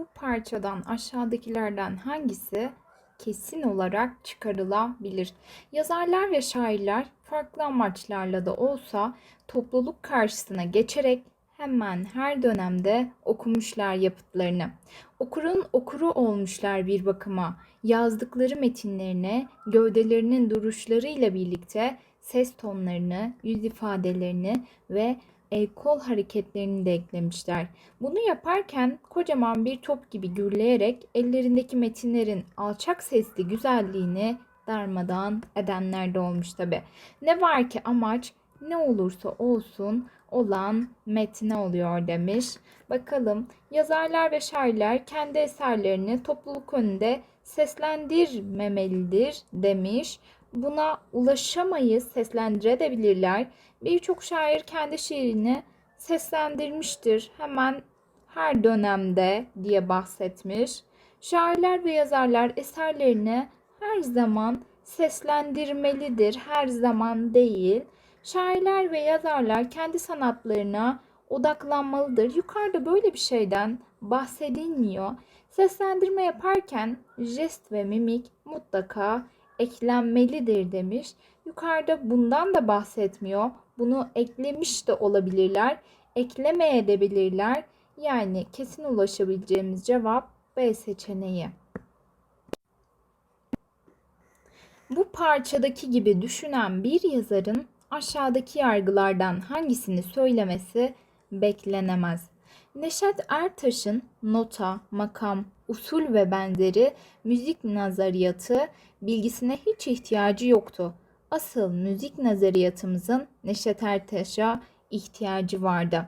Bu parçadan aşağıdakilerden hangisi kesin olarak çıkarılabilir? Yazarlar ve şairler farklı amaçlarla da olsa topluluk karşısına geçerek hemen her dönemde okumuşlar yapıtlarını. Okurun okuru olmuşlar bir bakıma. Yazdıkları metinlerine gövdelerinin duruşlarıyla birlikte ses tonlarını, yüz ifadelerini ve el kol hareketlerini de eklemişler. Bunu yaparken kocaman bir top gibi gürleyerek ellerindeki metinlerin alçak sesli güzelliğini darmadağın edenler de olmuş tabi. Ne var ki amaç ne olursa olsun olan metne oluyor demiş. Bakalım yazarlar ve şairler kendi eserlerini topluluk önünde seslendirmemelidir demiş. Buna ulaşamayız, seslendirebilirler. Birçok şair kendi şiirini seslendirmiştir. Hemen her dönemde diye bahsetmiş. Şairler ve yazarlar eserlerini her zaman seslendirmelidir, her zaman değil. Şairler ve yazarlar kendi sanatlarına odaklanmalıdır. Yukarıda böyle bir şeyden bahsedilmiyor. Seslendirme yaparken jest ve mimik mutlaka eklenmelidir demiş. Yukarıda bundan da bahsetmiyor. Bunu eklemiş de olabilirler, eklemeye de bilirler. Yani kesin ulaşabileceğimiz cevap B seçeneği. Bu parçadaki gibi düşünen bir yazarın aşağıdaki yargılardan hangisini söylemesi beklenemez. Neşet Ertaş'ın nota, makam, usul ve benzeri müzik nazariyatı bilgisine hiç ihtiyacı yoktu. Asıl müzik nazariyatımızın Neşet Ertaş'a ihtiyacı vardı.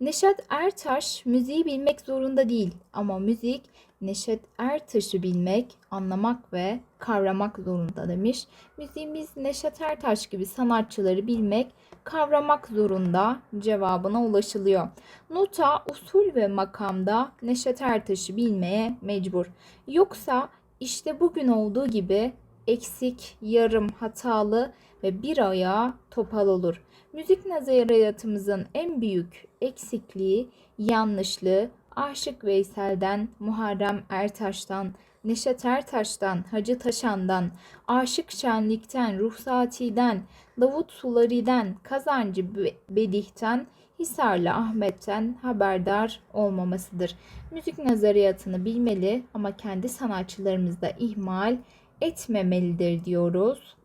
Neşet Ertaş müziği bilmek zorunda değil ama müzik Neşet Ertaş'ı bilmek, anlamak ve kavramak zorunda demiş. Müziğimiz Neşet Ertaş gibi sanatçıları bilmek, kavramak zorunda cevabına ulaşılıyor. Nota, usul ve makamda Neşet Ertaş'ı bilmeye mecbur. Yoksa işte bugün olduğu gibi eksik, yarım, hatalı ve bir ayağı topal olur. Müzik nazariyatımızın en büyük eksikliği, yanlışlığı Aşık Veysel'den, Muharrem Ertaş'tan, Neşet Ertaş'tan, Hacı Taşan'dan, Aşık Şenlik'ten, Ruhsati'den, Davut Sulari'den, Kazancı Bedih'ten, Hisarlı Ahmet'ten haberdar olmamasıdır. Müzik nazariyatını bilmeli ama kendi sanatçılarımızda ihmal etmemelidir diyoruz.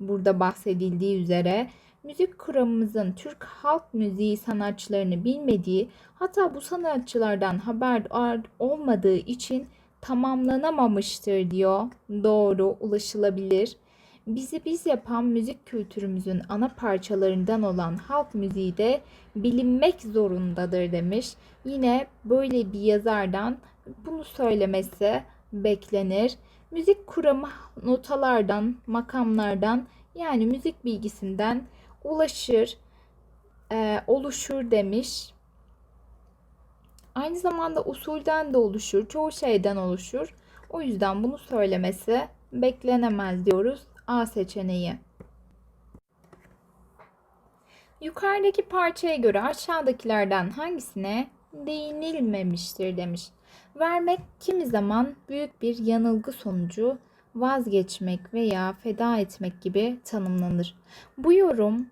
Burada bahsedildiği üzere müzik kuramımızın Türk halk müziği sanatçılarını bilmediği hatta bu sanatçılardan haber olmadığı için tamamlanamamıştır diyor. Doğru, ulaşılabilir. Bizi biz yapan müzik kültürümüzün ana parçalarından olan halk müziği de bilinmek zorundadır demiş. Yine böyle bir yazardan bunu söylemesi beklenir. Müzik kuramı notalardan, makamlardan yani müzik bilgisinden ulaşır, e, oluşur demiş. Aynı zamanda usulden de oluşur, çoğu şeyden oluşur. O yüzden bunu söylemesi beklenemez diyoruz A seçeneği. Yukarıdaki parçaya göre aşağıdakilerden hangisine değinilmemiştir demiş. Vermek kimi zaman büyük bir yanılgı sonucu vazgeçmek veya feda etmek gibi tanımlanır. Bu yorum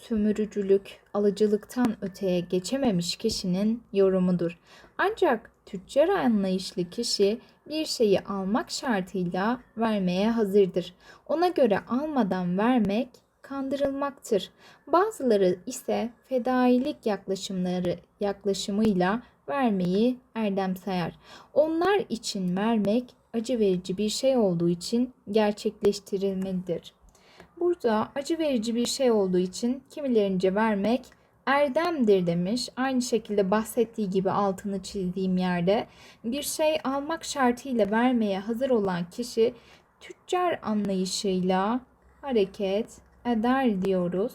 sömürücülük, alıcılıktan öteye geçememiş kişinin yorumudur. Ancak tüccar anlayışlı kişi bir şeyi almak şartıyla vermeye hazırdır. Ona göre almadan vermek kandırılmaktır. Bazıları ise fedailik yaklaşımları yaklaşımıyla vermeyi erdem sayar. Onlar için vermek acı verici bir şey olduğu için gerçekleştirilmelidir. Burada acı verici bir şey olduğu için kimilerince vermek erdemdir demiş. Aynı şekilde bahsettiği gibi altını çizdiğim yerde bir şey almak şartıyla vermeye hazır olan kişi tüccar anlayışıyla hareket eder diyoruz.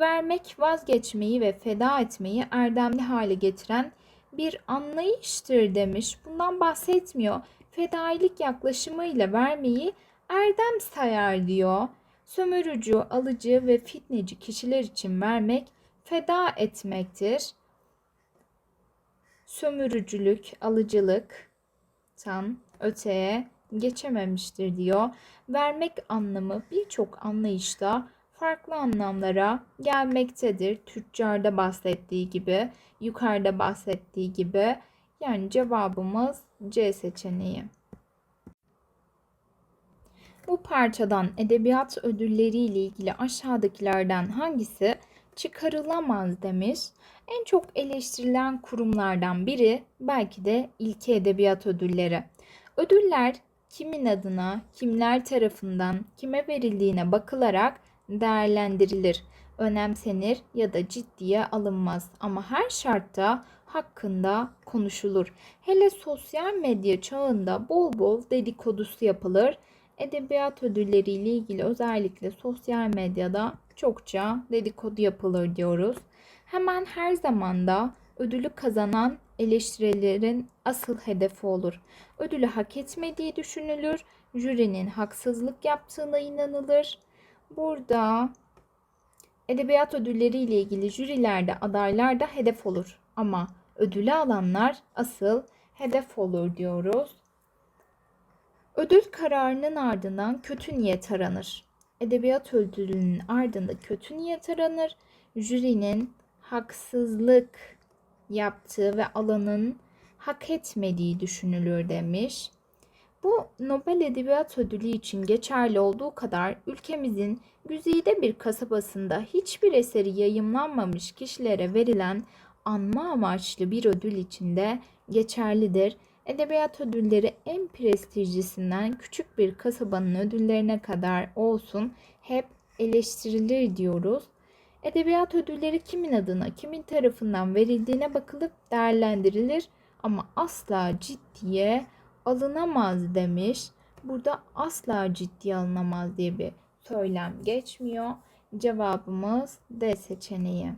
Vermek, vazgeçmeyi ve feda etmeyi erdemli hale getiren bir anlayıştır demiş. Bundan bahsetmiyor. Fedailik yaklaşımıyla vermeyi erdem sayar diyor sömürücü, alıcı ve fitneci kişiler için vermek feda etmektir. sömürücülük, alıcılık tan öteye geçememiştir diyor. Vermek anlamı birçok anlayışta farklı anlamlara gelmektedir. Tüccarda bahsettiği gibi, yukarıda bahsettiği gibi. Yani cevabımız C seçeneği. Bu parçadan edebiyat ödülleri ile ilgili aşağıdakilerden hangisi çıkarılamaz demiş. En çok eleştirilen kurumlardan biri belki de ilki edebiyat ödülleri. Ödüller kimin adına, kimler tarafından, kime verildiğine bakılarak değerlendirilir, önemsenir ya da ciddiye alınmaz ama her şartta hakkında konuşulur. Hele sosyal medya çağında bol bol dedikodusu yapılır. Edebiyat ödülleri ile ilgili özellikle sosyal medyada çokça dedikodu yapılır diyoruz. Hemen her zamanda ödülü kazanan eleştirilerin asıl hedefi olur. Ödülü hak etmediği düşünülür, jürinin haksızlık yaptığına inanılır. Burada edebiyat ödülleri ile ilgili jürilerde adaylar da hedef olur ama ödülü alanlar asıl hedef olur diyoruz. Ödül kararının ardından kötü niyet aranır. Edebiyat ödülünün ardında kötü niyet aranır. Jürinin haksızlık yaptığı ve alanın hak etmediği düşünülür demiş. Bu Nobel Edebiyat Ödülü için geçerli olduğu kadar ülkemizin güzide bir kasabasında hiçbir eseri yayımlanmamış kişilere verilen anma amaçlı bir ödül için de geçerlidir. Edebiyat ödülleri en prestijlisinden küçük bir kasabanın ödüllerine kadar olsun hep eleştirilir diyoruz. Edebiyat ödülleri kimin adına, kimin tarafından verildiğine bakılıp değerlendirilir ama asla ciddiye alınamaz demiş. Burada asla ciddiye alınamaz diye bir söylem geçmiyor. Cevabımız D seçeneği.